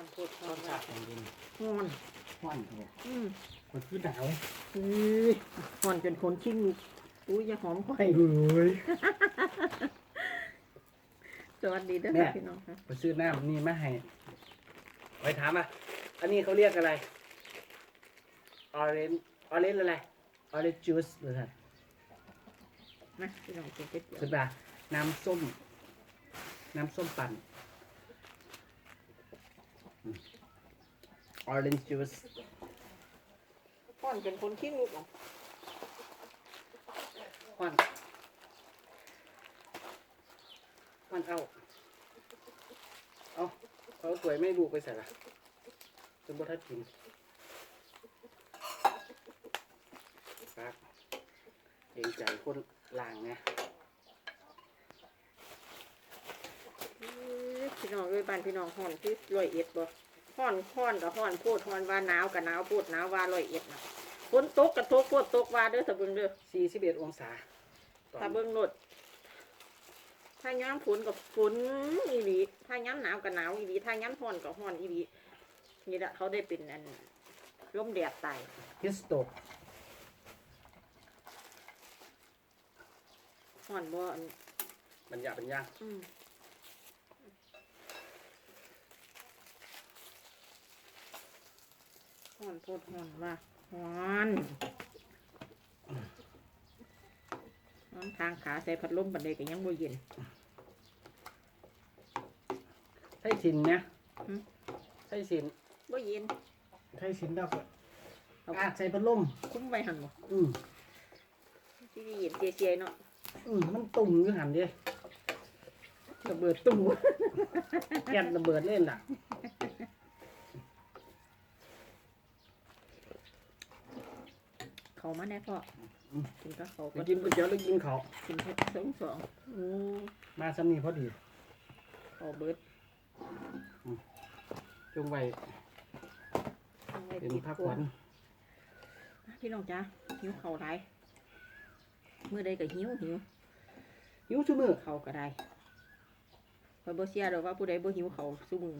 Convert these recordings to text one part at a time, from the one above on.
อนโคตรฮต้อนนฉากของดินฮอนห้อนครับอืมมันคือหนาวเฮ้ยฮอนจนคนขี้ลุกอุ้ยอย่าหอมไข่เฮ้ย สวัสดีเด้อแม่ ค่ะพี่น้องค่ะไปซื้อน้ำนี่มาให้ไปถามอะ อันนี้เขาเรียกอะไร orange orange อะไร orange juice หรือไงมาพี่น้องกินก๋วยเตี๋ยวคือแบบน้ำส้ม น้ำส้มปั่นอืม orange juice ฮอนจนคนขี้ลุกอะควันควันเอาเอาเอาสวยไม่ดูไปใส่ละจนบ่ทัดกินปักเองใจคนล่างเนี่ยเอ้ยพี่น้องเอ้ยบ้านพี่น้องฮอนที่ร้อยเอ็ดบ่ ฮอนฮอนกับฮอนพูดฮอนว่าหนาวกับหนาวพูดหนาวว่าร้อยเอ็ดนะฝนตกกับตกโคตรตกว่าเด้อถ้าเบิ่งเด้อสี่สิบเอ็ดองศาตอนถ้าเบิ่งรถถ้าย้ำฝนกับฝนอีหลีถ้าย้ำหนาวกับหนาวอีหลีถ้าย้ำฮ้อนกับฮ้อนอีหลีนี่แหละเขาได้เป็นอันร่มแดดตายฮิสโตกฮ้อนบ่อันบรรยาบรรยาอืม ฮอนโพดฮ้อนว่าฮอนนอนทางขาใส่พัดลมบันไดก็ยังบ่เย็นใช่สินเนี่ยใช่สินบ่เย็นใช่สินดอกเอาอะใส่พัดลมคุ้มไว้หันบ่อืมที่เย็นเจียๆเนาะอืมมันตุ่มอยู่หันเดิระเบิดตุ้มแก๊สระเบิดเล่นล่ะ เขามาแน่พ่ออม กินก็เขาไปก็กินก๋วยเตี๋ยวหรือกินเขาวกินแค่สองสองโอ้มาซ้ำนี่พอดี เขาเบิดจงไว้เอาไว้เป็นปิดพักก่ผ่อนพี่น้องจ้าหิวเขาวไรเมื่อใดก็หิวหิวหิวชั่วมือเขาวก็ได้คอยบ่เสียดอกว่าผู้ใดบ่หิวเขาวซุมือ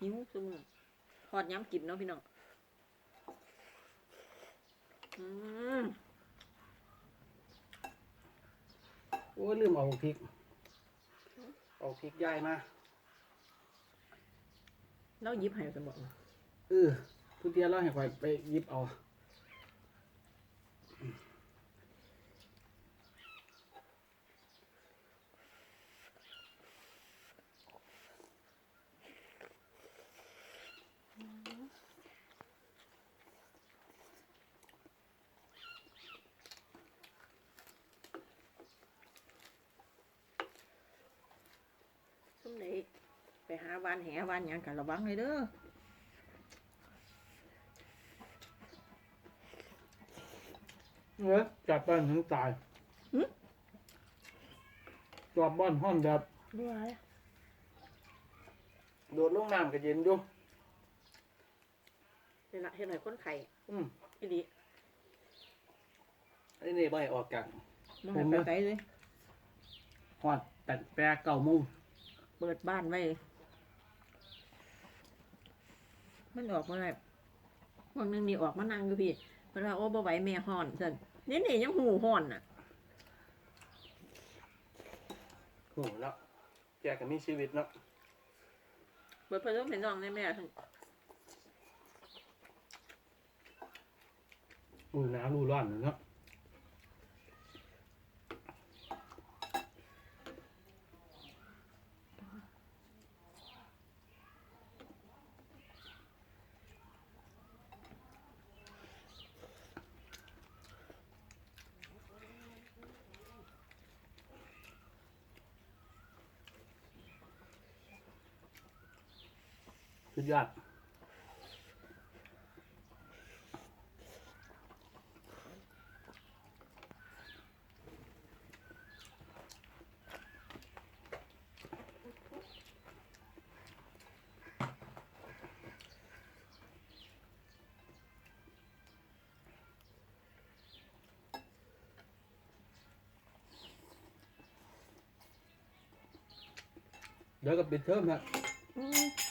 หิวซุมือทอดย้ำกินเนาะพี่น้องอืม โอ้ยลืมเอาพริก เอาพริกย่ายมาแล้วหยิบให้กันบอกเออทุกเดียวเราให้คอยไปหยิบเอา ซุมไหนไปหาวานแหวานหยังกันระวังเลยเด้อเออจับบ้านถึงตายจับบ้านห้อนแบบด้วยโดดลงน้ำก็เย็นอยู่เห็นละเห็นหน่อยคนไข่อืมอีดีอันนี้บ่ให้ออกจากมาผให้มไปเนี่ยไกลเลยฮอดแปดแปดเก้าโมงเปิดบ้านไว้ มันออกมาแล้ววันหนึงนี่ออกมานั่งอยู่พี่เพราะว่าโอ้บ่ไหวแม่ห่อนสั่นนี่นี่ยังหูห่อนน่ะโหแล้วแกก็มีชีวิตเนาะเปิดพัดลมให้น้องได้แม่สั่นอือหนาวรูร้อนเนาะ สุดยอดเดี๋ยวก็ปิดเทอมฮะอืม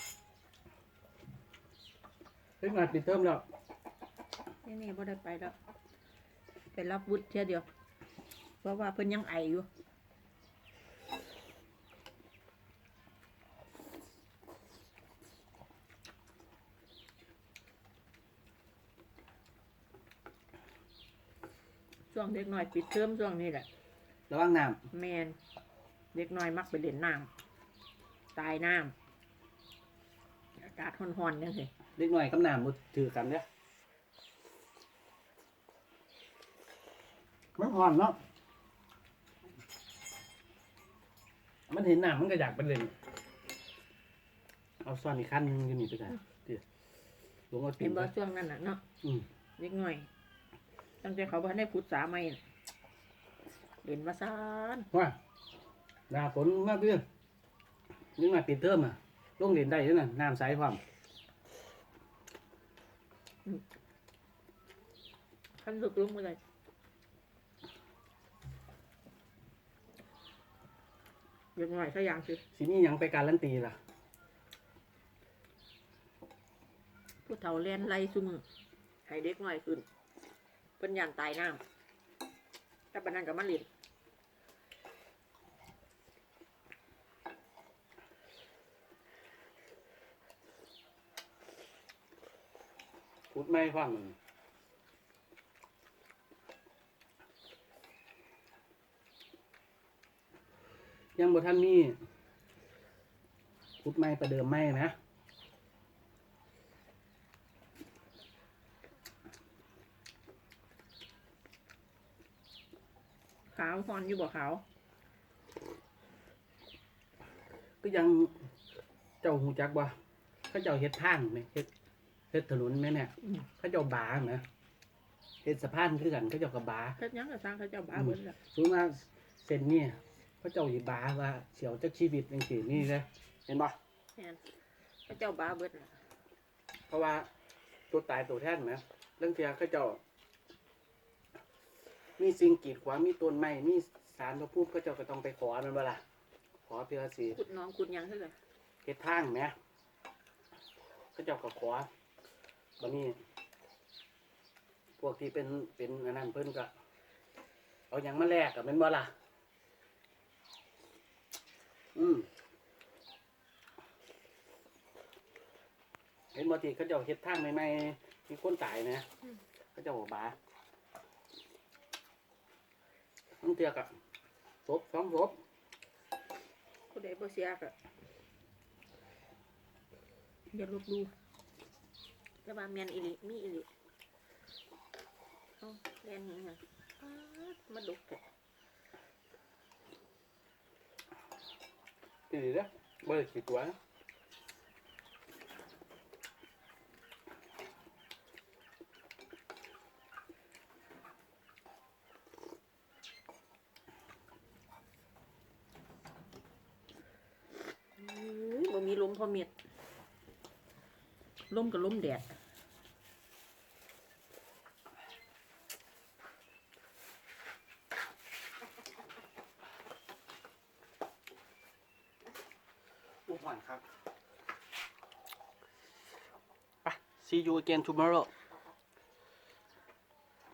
เล็กน้อยปิดเทอมแล้วนี่นี่บ่ได้ไปแล้วไปรับวุฒิเที่ยเดียว เพราะว่าเพิ่นยังไออยู่ช่วงเด็กน้อยปิดเทอมช่วงนี้แหละระวังน้แมนเด็กน้อยมักไปเล่นน้ำตายน้ำอากาศร้อนๆจังสิำ เล็กน้อยกับน้ำมุดถือกันเด้อมันอ่อนเนาะมันเห็นน้ำมันก็อยากไปเล่นเอาซ่อนอีกขั้นหนึงอยู่นี่ไปกันเดี๋ยวลงมาปิเห็ดนบ่ช่วงนั้นน่ะเนาะอืมเด็กน้อย ตั้งแต่เขาบ่ทันได้พุทธสาไม่น่ะเล่นมาซานว่าหน้าฝนมากเรื่องนี่มาปิดเทอมอะลงเรียนได้ด้วยน่ะน้ำใสความ ขั้นสุดลงมาเลยเด็กน้อยซะอย่างสิสินี่ยังไปการันตีล่ะ ผู้เฒ่าเล่นไล่ซุมือให้เด็กน้อยขึ้นเพิ่นย่านตายน้ำถ้าปานนั้นก็มาเล่น พูดไม่ฟังมันยังบ่ท่านมีพูดไม่ประเดิมไม่นะขาวฮอนอยู่บ่ขาว ก็ยังเจ้าหูจักว่าเขาเจ้าเฮ็ดทางไหมเฮ็ดเฮ็ดถนนไหมเนี่ยอืมเขาเจ้าบาไหมเฮ็ดสะพานคือกันเขาเจ้ากับบาเฮ็ดหยังก็สร้างเขาเจ้าบ้าเบิ่นล่ะสูงมาเส้นเนี่ยเขาเจ้าอีบาว่าเสียวจักชีวิตจังซี่นี่เลยเห็นปะแม่นเขาเจ้าบ้าเบิ่นล่ะเพราะว่าตัวตายตัวแท่นไหมเรื่องเทียเขาเจ้า มีสิ่งกีดขวางมีต้นไม้มีสารพระภูมิเขาเจ้าก็ต้องไปขอมันเวลาขอเพื่อสิขุดน้องขุดหยังคือกันเฮ็ดทางไหมเขาเจ้าก็ขอ บันนี้ พวกที่เป็นเป็นอันนั้นเพิ่นก็ เอาอย่างมาแลกกับเป็นบ่ล่ะ อืมเห็นบ่ทีเขาเจ้าเฮ็ดทางใหม่ๆมีคนตายนะเขาเจ้าบอกบาต้องเตียกอะศพสองศพผู้ใดบ่เสียก็อย่าลบห ลู่แต่ว่าแม่นอีหลีมีอีหลีเอ้าแล่นหยังไงป๊าดมาดุกแท้ตีดีเด้อบ่ได้ขี้ตัวนะอุ้ยบ่มีลมพอเม็ดลมกับลมแดด อนครับไป see you again tomorrow